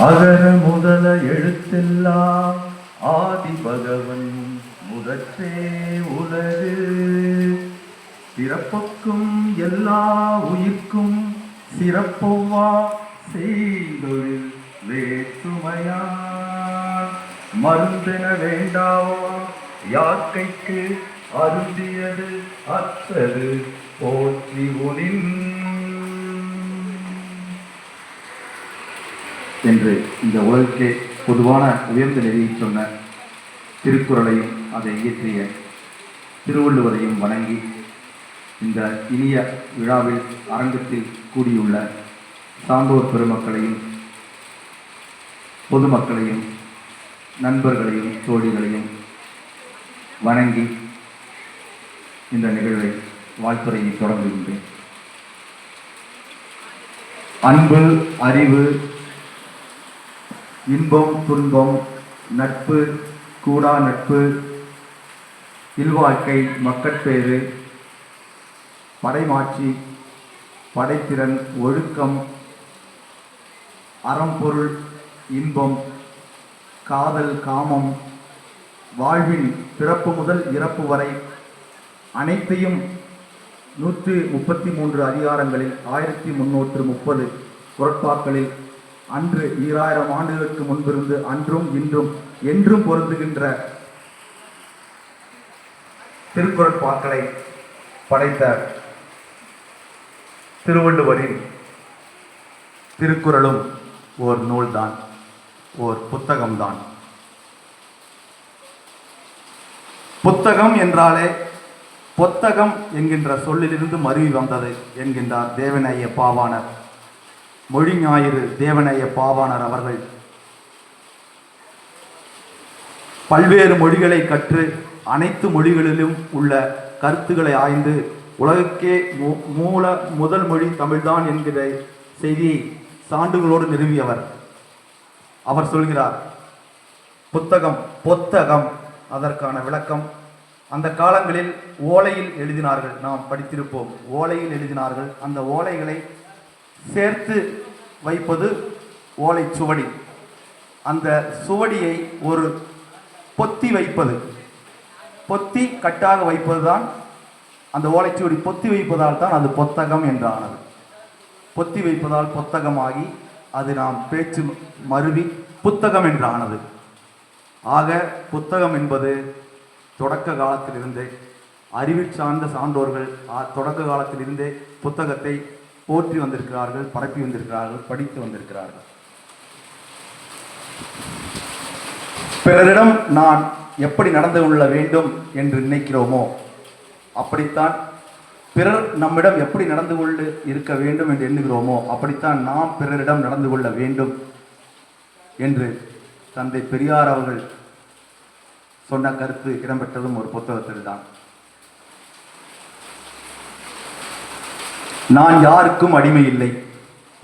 அகர முதல எழுத்தெல்லாம் ஆதி பகவன் முதற்றே உலகு. பிறப்புக்கும் எல்லா உயிர்க்கும் சிறப்பொவ்வா செய்தொழில் வேற்றுமையா. மருந்தென வேண்டாவோ யாக்கைக்கு அருந்தியது அத்தது போற்றி உனின் என்று இந்த உலகுக்கே பொதுவான உயர்ந்த நெறியை சொன்ன திருக்குறளையும் அதை இயற்றிய திருவள்ளுவரையும் வணங்கி இந்த இனிய விழாவில் அரங்கத்தில் கூடியுள்ள சான்றோர் பெருமக்களையும் பொதுமக்களையும் நண்பர்களையும் தோழிகளையும் வணங்கி இந்த நிகழ்வை வாழ்த்துறையை தொடங்குகின்றேன். அன்பு அறிவு இன்பம் துன்பம் நட்பு கூடா நட்பு இல்வாழ்க்கை மக்கட்பேறு படைமாட்சி படைத்திறன் ஒழுக்கம் அறம்பொருள் இன்பம் காதல் காமம் வாழ்வின் பிறப்பு முதல் இறப்பு வரை அனைத்தையும் நூற்றி முப்பத்தி மூன்று அதிகாரங்களில் ஆயிரத்தி முன்னூற்று முப்பது குரட்பாக்களில் அன்று ஈராயிரம் ஆண்டுகளுக்கு முன்பிருந்து அன்றும் இன்றும் என்றும் பொருந்துகின்ற திருக்குறள் பாக்களை படைத்த திருவள்ளுவரின் திருக்குறளும் ஓர் நூல்தான் ஓர் புத்தகம்தான். புத்தகம் என்றாலே புத்தகம் என்கின்ற சொல்லிலிருந்து மருவி வந்தது என்கின்றார் தேவனைய பாவாணர். மொழி ஞாயிறு தேவநேய பாவாணர் அவர்கள். பல்வேறு மொழிகளை கற்று அனைத்து மொழிகளிலும் உள்ள கருத்துக்களை ஆய்ந்து உலகக்கே மூ- மூல முதல் மொழி தமிழ்தான் என்கிற செய்தியை சான்றுகளோடு நிறுவியவர். அவர் சொல்கிறார் புத்தகம் பொத்தகம் அதற்கான விளக்கம். அந்த காலங்களில் ஓலையில் எழுதினார்கள். நாம் படித்திருப்போம். ஓலையில் எழுதினார்கள். அந்த ஓலைகளை சேர்த்து வைப்பது ஓலை சுவடி. அந்த சுவடியை ஒரு பொத்தி வைப்பது. பொத்தி கட்டாக வைப்பது தான் அந்த ஓலைச்சுவடி பொத்தி வைப்பதால் தான் அது பொத்தகம் என்றானது. பொத்தி வைப்பதால் பொத்தகமாகி அது நாம் பேச்சு மருவி புத்தகம் என்றானது. ஆக புத்தகம் என்பது தொடக்க காலத்திலிருந்தே அறிவில் சார்ந்த சான்றோர்கள் தொடக்க காலத்திலிருந்தே புத்தகத்தை போற்றி வந்திருக்கிறார்கள் பரப்பி வந்திருக்கிறார்கள் படித்து வந்திருக்கிறார்கள். பிறரிடம் நான் எப்படி நடந்து கொள்ள வேண்டும் என்று நினைக்கிறோமோ அப்படித்தான் பிறர் நம்மிடம் எப்படி நடந்து கொண்டு இருக்க வேண்டும் என்று எண்ணுகிறோமோ அப்படித்தான் நாம் பிறரிடம் நடந்து கொள்ள வேண்டும் என்று தந்தை பெரியார் அவர்கள் சொன்ன கருத்து இடம்பெற்றதும் ஒரு புத்தகத்தில் தான் நான் யாருக்கும் அடிமை இல்லை.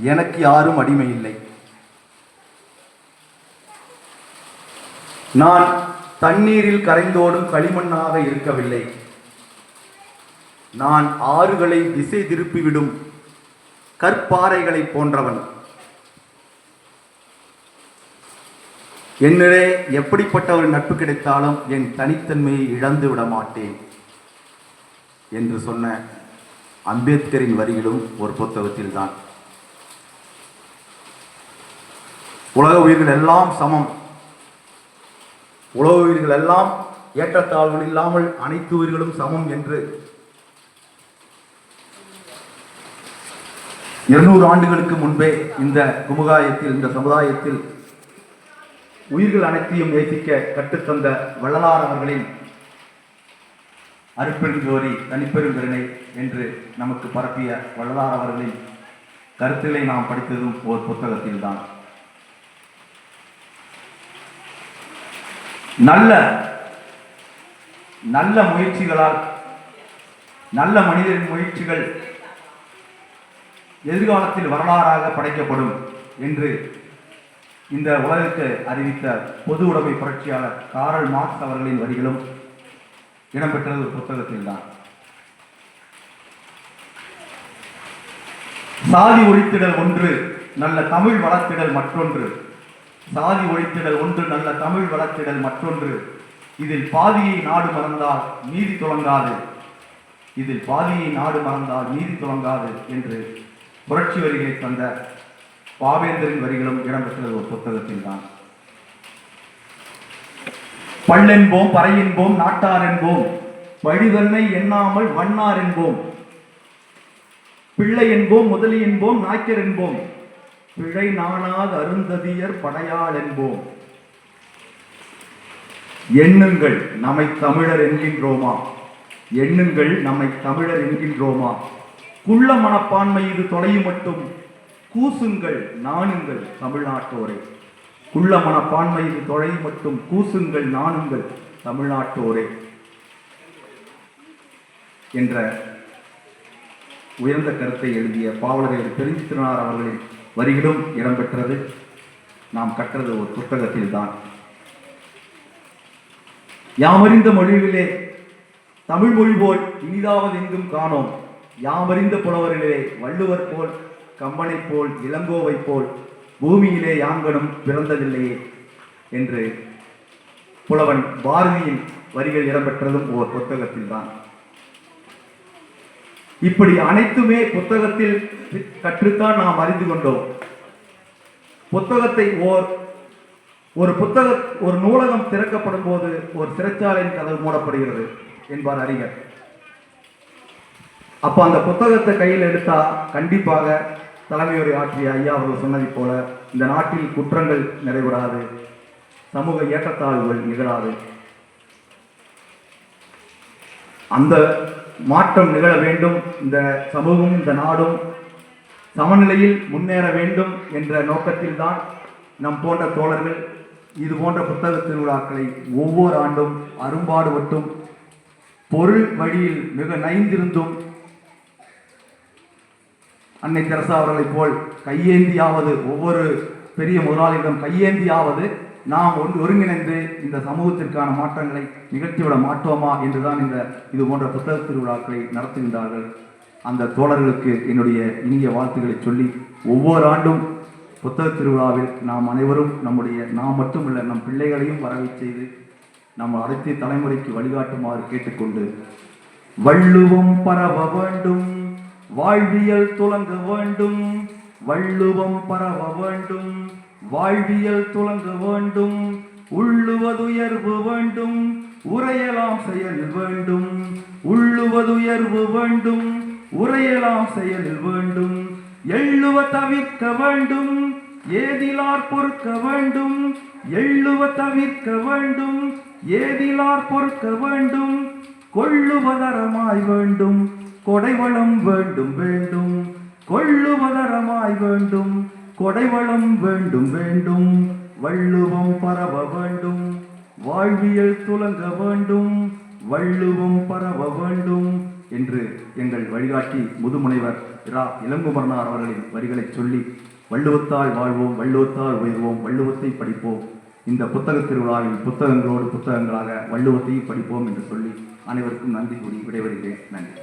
எனக்கு யாரும் அடிமை இல்லை. நான் தண்ணீரில் கரைந்தோடும் களிமண்ணாக இருக்கவில்லை. நான் ஆறுகளை திசை திருப்பிவிடும் கற்பாறைகளை போன்றவன். என்னிடே எப்படிப்பட்ட ஒரு நட்பு கிடைத்தாலும் என் தனித்தன்மையை இழந்து விட மாட்டேன் என்று சொன்ன அம்பேத்கரின் வரிகளும் ஒரு புத்தகத்தில் தான் உலக உயிர்கள் எல்லாம் சமம். உலக உயிர்கள் எல்லாம் ஏற்றத்தாழ்வுகள் இல்லாமல் அனைத்து உயிர்களும் சமம் என்று. இருநூறு ஆண்டுகளுக்கு முன்பே இந்த குமுகாயத்தில் இந்த சமுதாயத்தில் உயிர்கள் அனைத்தையும் நேசிக்க கற்றுத்தந்த வள்ளலார் அவர்களின் அருப்பெருஞ்சோரி தனிப்பெருங்கருணை என்று நமக்கு பரப்பிய வள்ளலார் அவர்களின் கருத்துக்களை நாம் படித்ததும் ஒரு புத்தகத்தில்தான். நல்ல நல்ல முயற்சிகளால் நல்ல மனிதரின் முயற்சிகள் எதிர்காலத்தில் வரலாறாக படைக்கப்படும் என்று இந்த உலகிற்கு அறிவித்த பொது உடைமை புரட்சியாளர் காரல் மார்க்ஸ் அவர்களின் வரிகளும் இடம்பெற்றது ஒரு புத்தகத்தில் தான். சாதி ஒழித்திடல் ஒன்று நல்ல தமிழ் வளர்த்திடல் மற்றொன்று. சாதி ஒழித்திடல் ஒன்று நல்ல தமிழ் வளர்த்திடல் மற்றொன்று. இதில் பாதியை நாடு மறந்தால் நீதி தொடங்காது இதில் பாதியை நாடு மறந்தால் நீதி தொடங்காது என்று புரட்சி வரிகளை தந்த பாவேந்தரின் வரிகளும் இடம்பெற்றது ஒரு புத்தகத்தில் தான். பள்ளென்போம் பறையென்போம் நாட்டார் என்போம் வழிதன்மை எண்ணாமல் வண்ணார் என்போம் பிள்ளை என்போம் முதலி என்போம் நாய்க்கர் என்போம் பிழை நாணாத அருந்ததியர் படையாள் என்போம் எண்ணுங்கள் நம்மை தமிழர் என்கின்றோமா? எண்ணுங்கள் நம்மை தமிழர் என்கின்றோமா? குள்ள மனப்பான்மை இது தொலையும் மட்டும் கூசுங்கள் நாணுங்கள் தமிழ்நாட்டோரை. குள்ள மனப்பான்மையில் தொலை மற்றும் கூசுங்கள் நாணுங்கள் தமிழ்நாட்டோரே என்ற உயர்ந்த கருத்தை எழுதிய பாவலர் பெருஞ்சித்திரனார் அவர்களின் வரிகளும் இடம்பெற்றது. நாம் கற்றது ஒரு புத்தகத்தில் தான் யாமறிந்த மொழியிலே தமிழ் மொழி போல் இனிதாவது எங்கும் காணோம். யாமறிந்த புலவரிலே வள்ளுவர் போல் கம்பனை போல் இளங்கோவை போல் பூமியிலே யாங்கனும் பிறந்ததில்லையே என்று புலவன் பாரதியின் வரிகள் இடம்பெற்றதும் ஓர் புத்தகத்தில் தான் இப்படி அனைத்துமே புத்தகத்தில் கற்றுத்தான் நாம் அறிந்து கொண்டோம். புத்தகத்தை ஓர் ஒரு புத்தக ஒரு நூலகம் திறக்கப்படும் போது ஒரு சிறைச்சாலையின் கதவு மூடப்படுகிறது என்பார் அறிஞர். அப்ப அந்த புத்தகத்தை கையில் எடுத்தா கண்டிப்பாக தலைமையுரை ஆற்றிய ஐயா அவர்கள் சொன்னதைப் போல இந்த நாட்டில் குற்றங்கள் நடைபெறாது சமூக ஏற்றத்தாழ்வுகள் நிகழாது. அந்த மாற்றம் நிகழ வேண்டும். இந்த சமூகம் இந்த நாடும் சமநிலையில் முன்னேற வேண்டும் என்ற நோக்கத்தில்தான் நம் போன்ற தோழர்கள் இது போன்ற புத்தக திருவிழாக்களை ஒவ்வொரு ஆண்டும் அரும்பாடுபட்டும் பொருள் வழியில் மிக நைந்திருந்தும் அன்னை தெரசா அவர்களைப் போல் கையேந்தியாவது ஒவ்வொரு பெரிய முதலாளியிடம் கையேந்தியாவது நாம் ஒன்று ஒருங்கிணைந்து இந்த சமூகத்திற்கான மாற்றங்களை நிகழ்த்திவிட மாட்டோமா என்றுதான் இந்த இது போன்ற புத்தக திருவிழாக்களை நடத்துகின்றார்கள். அந்த தோழர்களுக்கு என்னுடைய இனிய வாழ்த்துக்களை சொல்லி ஒவ்வொரு ஆண்டும் புத்தக திருவிழாவில் நாம் அனைவரும் நம்முடைய நாம் மட்டுமல்ல நம் பிள்ளைகளையும் வரவை செய்து நம்ம அடுத்த தலைமுறைக்கு வழிகாட்டுமாறு கேட்டுக்கொண்டு வள்ளுவம் பரவ வேண்டும் வாழ்வியல் துலங்க வேண்டும் வள்ளுவம் பரவ வேண்டும் வாழ்வியல் துலங்க வேண்டும் உள்ளுவதுயர்வு வேண்டும் உரையலாம் செயல் வேண்டும் உள்ளுவதுயர்வு வேண்டும் உரையலாம் செயல் வேண்டும் எள்ளுவ தவிர்க்க வேண்டும் ஏதிலார் பொறுக்க வேண்டும் எள்ளுவ தவிர்க்க வேண்டும் ஏதிலார் பொறுக்க வேண்டும் கொள்ளுவதரமாய் வேண்டும். கொடைவளம் வேண்டும் வேண்டும். கொள்ளுவதரமாய் வேண்டும். கொடைவளம் வேண்டும் வேண்டும். வள்ளுவம் பரவ வேண்டும். வாழ்வியல் துலங்க வேண்டும். வள்ளுவம் பரவ வேண்டும் என்று எங்கள் வழிகாட்டி முதுமுனைவர் இரா. இளங்குமரனார் அவர்களின் வரிகளை சொல்லி வள்ளுவத்தால் வாழ்வோம் வள்ளுவத்தால் உயர்வோம் வள்ளுவத்தை படிப்போம். இந்த புத்தக திருவிழாவில் புத்தகங்களோடு புத்தகங்களாக வள்ளுவத்தையும் படிப்போம் என்று சொல்லி அனைவருக்கும் நன்றி கூறி விடைபெறுகிறேன். நன்றி.